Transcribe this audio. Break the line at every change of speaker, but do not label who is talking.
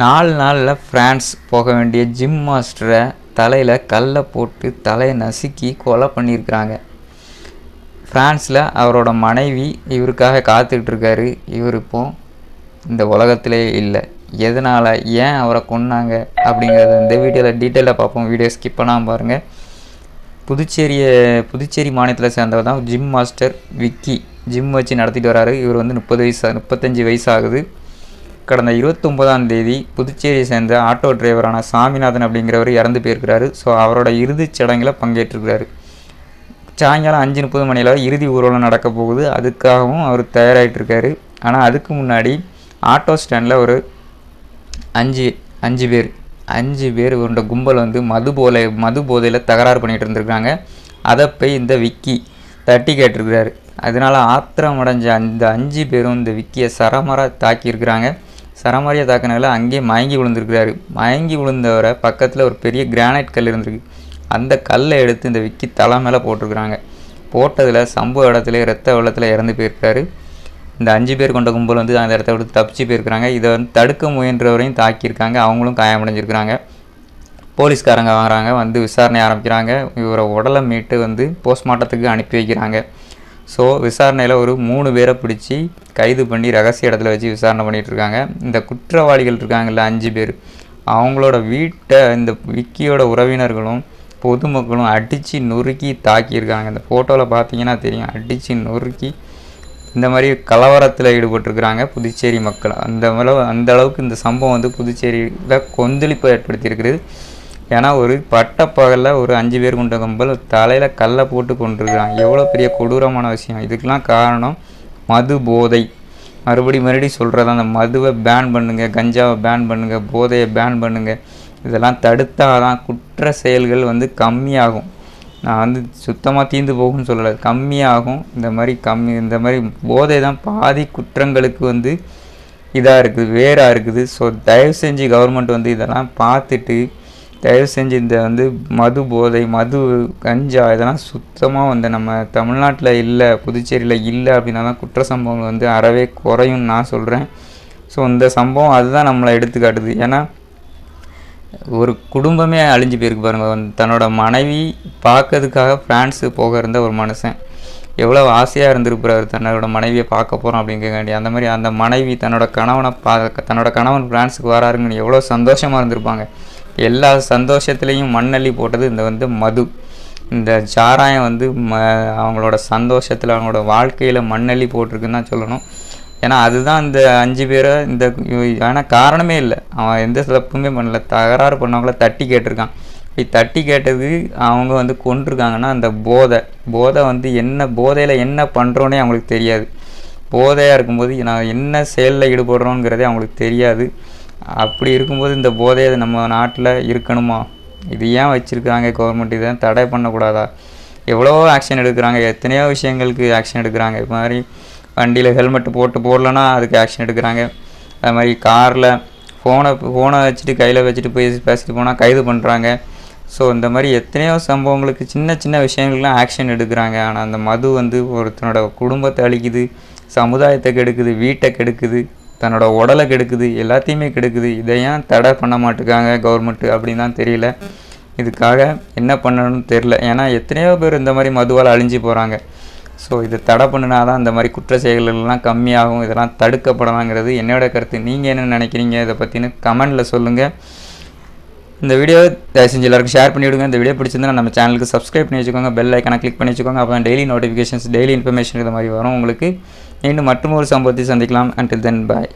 நாலு நாளில் ஃப்ரான்ஸ் போக வேண்டிய ஜிம் மாஸ்டரை தலையில் கல்லை போட்டு தலையை நசுக்கி கொலை பண்ணியிருக்கிறாங்க. ஃப்ரான்ஸில் அவரோட மனைவி இவருக்காக காத்துக்கிட்டு இவர் இப்போ இந்த உலகத்திலே இல்லை. எதனால் ஏன் அவரை கொன்னாங்க அப்படிங்கிறத இந்த வீடியோவில் டீட்டெயிலாக பார்ப்போம். வீடியோ ஸ்கிப் பண்ணாமல் பாருங்கள் புதுச்சேரியை புதுச்சேரி மாநிலத்தில் சேர்ந்தவர் தான் ஜிம் மாஸ்டர் விக்கி. ஜிம் வச்சு நடத்திட்டு வராரு. இவர் வந்து முப்பது வயசு முப்பத்தஞ்சு வயசு ஆகுது. கடந்த இருபத்தொம்போதாம் தேதி புதுச்சேரியை சேர்ந்த ஆட்டோ டிரைவரான சாமிநாதன் அப்படிங்கிறவர் இறந்து போயிருக்கிறாரு. ஸோ அவரோட இறுதிச் சடங்கில் பங்கேற்றிருக்கிறாரு. சாயங்காலம் அஞ்சு முப்பது மணியில் இறுதி ஊர்வலம் நடக்க போகுது. அதுக்காகவும் அவர் தயாராகிட்டுருக்காரு ஆனால் அதுக்கு முன்னாடி ஆட்டோ ஸ்டாண்டில் ஒரு அஞ்சு அஞ்சு பேர் அஞ்சு பேர் கொண்ட கும்பல் வந்து மது போலை மது போதையில் தகராறு பண்ணிகிட்டு இருந்திருக்காங்க. அதை போய் இந்த விக்கி தட்டி கேட்டிருக்கிறாரு. அதனால் ஆத்திரம் அடைஞ்ச அந்த அஞ்சு பேரும் இந்த விக்கியை சரமர தாக்கியிருக்கிறாங்க. சரமாரியாக தாக்கினால அங்கேயே மயங்கி விழுந்திருக்கிறாரு. மயங்கி விழுந்தவரை பக்கத்தில் ஒரு பெரிய கிரானைட் கல் இருந்திருக்கு. அந்த கல்லை எடுத்து இந்த விக்கி தலை மேலே போட்டிருக்கிறாங்க. போட்டதில் சம்பவ இடத்துல ரத்த வெள்ளத்தில் இறந்து போயிருக்காரு. இந்த அஞ்சு பேர் கொண்ட கும்பல் வந்து அந்த இடத்த விட்டு தப்பிச்சு போயிருக்கிறாங்க. இதை வந்து தடுக்க முயன்றவரையும் தாக்கியிருக்காங்க. அவங்களும் காயமடைஞ்சிருக்கிறாங்க. போலீஸ்காரங்க வாங்குறாங்க வந்து விசாரணை ஆரம்பிக்கிறாங்க. இவரை உடலை மீட்டு வந்து போஸ்ட்மார்ட்டத்துக்கு அனுப்பி வைக்கிறாங்க. ஸோ விசாரணையில் ஒரு மூணு பேரை பிடிச்சி கைது பண்ணி ரகசிய இடத்துல வச்சு விசாரணை பண்ணிகிட்டு இருக்காங்க இந்த குற்றவாளிகள் இருக்காங்கல்ல அஞ்சு பேர். அவங்களோட வீட்டை இந்த விக்கியோட உறவினர்களும் பொதுமக்களும் அடித்து நொறுக்கி தாக்கியிருக்காங்க. இந்த ஃபோட்டோவில் பார்த்தீங்கன்னா தெரியும் அடித்து நொறுக்கி இந்த மாதிரி கலவரத்தில் ஈடுபட்டிருக்கிறாங்க புதுச்சேரி மக்கள். அந்த அளவு அந்த அளவுக்கு இந்த சம்பவம் வந்து புதுச்சேரியில் கொந்தளிப்பை ஏற்படுத்தியிருக்கிறது ஏன்னா ஒரு பட்டப்பகலில் ஒரு அஞ்சு பேர் கொண்ட கும்பல் தலையில் கல்லை போட்டு கொண்டிருக்கிறான். எவ்வளோ பெரிய கொடூரமான விஷயம். இதுக்கெலாம் காரணம் மது போதை. மறுபடி மறுபடி சொல்கிறது அந்த மதுவை பேன் பண்ணுங்கள் கஞ்சாவை பேன் பண்ணுங்கள் போதையை பேன் பண்ணுங்கள் இதெல்லாம் தடுத்தால் தான் குற்ற செயல்கள் வந்து கம்மியாகும். நான் வந்து சுத்தமாக தீர்ந்து போகும்னு சொல்லலை. கம்மியாகும். இந்த மாதிரி கம்மி இந்த மாதிரி போதை தான் பாதி குற்றங்களுக்கு வந்து இதாக இருக்குது வேறாக இருக்குது. ஸோ தயவு செஞ்சு கவர்மெண்ட் வந்து இதெல்லாம் பார்த்துட்டு தயவு செஞ்சு இந்த வந்து மது போதை மது கஞ்சா இதெல்லாம் சுத்தமாக வந்து நம்ம தமிழ்நாட்டில் இல்லை புதுச்சேரியில் இல்லை அப்படின்னா தான் குற்ற சம்பவங்கள் வந்து அறவே குறையும்னு நான் சொல்கிறேன் ஸோ இந்த சம்பவம் அதுதான் நம்மளை எடுத்துக்காட்டுது. ஏன்னா ஒரு குடும்பமே அழிஞ்சு போயிருக்கு பாருங்கள் தன்னோட மனைவி பார்க்கறதுக்காக ஃப்ரான்ஸு போக இருந்த ஒரு மனுஷன். எவ்வளோ ஆசையாக இருந்திருப்பார் தன்னோட மனைவியை பார்க்க போகிறோம் அப்படிங்கிறக்காண்டி அந்த மாதிரி அந்த மனைவி தன்னோட கணவனை பா தன்னோட கணவன் ஃப்ரான்ஸுக்கு வராருங்கன்னு எவ்வளோ சந்தோஷமாக இருந்திருப்பாங்க. எல்லா சந்தோஷத்துலேயும் மண்ணள்ளி போட்டது இந்த வந்து மது. இந்த சாராயம் வந்து ம அவங்களோட சந்தோஷத்தில் அவங்களோட வாழ்க்கையில் மண்ணள்ளி போட்டிருக்குன்னு தான் சொல்லணும். ஏன்னா அதுதான் இந்த அஞ்சு பேரை இந்த ஆனால் காரணமே இல்லை. அவன் எந்த தப்புமே பண்ணல. தகராறு பண்ணவங்கள தட்டி கேட்டிருக்கான். இப்படி தட்டி கேட்டது அவங்க வந்து கொண்டிருக்காங்கன்னா அந்த போதை போதை வந்து என்ன போதையில் என்ன பண்ணுறோன்னே அவங்களுக்கு தெரியாது. போதையாக இருக்கும்போது நான் என்ன செயலில் ஈடுபடுறோங்கிறதே அவங்களுக்கு தெரியாது. அப்படி இருக்கும்போது இந்த போதையை நம்ம நாட்டில் இருக்கணுமா? இது ஏன் வச்சுருக்காங்க கவர்மெண்ட் இதை தடை பண்ணக்கூடாதா? எவ்வளோ ஆக்ஷன் எடுக்கிறாங்க. எத்தனையோ விஷயங்களுக்கு ஆக்ஷன் எடுக்கிறாங்க. இது மாதிரி வண்டியில் ஹெல்மெட் போட்டு போடலன்னா அதுக்கு ஆக்ஷன் எடுக்கிறாங்க. அது மாதிரி காரில் ஃபோனை ஃபோனை வச்சுட்டு கையில் வச்சுட்டு போய் பேசிட்டு போனால் கைது பண்ணுறாங்க ஸோ இந்த மாதிரி எத்தனையோ சம்பவங்களுக்கு சின்ன சின்ன விஷயங்கள்லாம் ஆக்ஷன் எடுக்கிறாங்க. ஆனால் அந்த மது வந்து ஒருத்தனோட குடும்பத்தை அழிக்குது சமுதாயத்தை கெடுக்குது வீட்டை கெடுக்குது. தன்னோட உடலை கெடுக்குது எல்லாத்தையுமே கெடுக்குது. இதை ஏன் தடை பண்ண மாட்டேங்காங்க கவர்மெண்ட்டு அப்படின்னு தான் தெரியல. இதுக்காக என்ன பண்ணணும்னு தெரில ஏன்னா எத்தனையோ பேர் இந்த மாதிரி மதுவால் அழிஞ்சு போகிறாங்க ஸோ இதை தடை பண்ணினா தான் இந்த மாதிரி குற்ற செயல்கள்லாம் கம்மியாகும். இதெல்லாம் தடுக்கப்படலாங்கிறது என்னோட கருத்து. நீங்கள் என்ன நினைக்கிறீங்க? இதை பற்றினு கமெண்டில் சொல்லுங்கள் இந்த வீடியோ தயவு செஞ்சு எல்லாருக்கும் ஷேர் பண்ணி விடுங்க இந்த வீடியோ பிடிச்சிருந்தா நம்ம சேனலுக்கு சப்ஸ்கிரைப் பண்ணி வச்சுக்கோங்க. பெல் ஐக்கனை கிளிக் பண்ணி வச்சுக்கோங்க. அப்போ டெய்லி நோட்டிஃபிகேஷன்ஸ் டெய்லி இன்ஃபர்மேஷன் இது மாதிரி வரும் உங்களுக்கு. மீண்டும் மற்றும் ஒரு சம்பவத்தை சந்திக்கலாம். அண்டில் தென் பாய்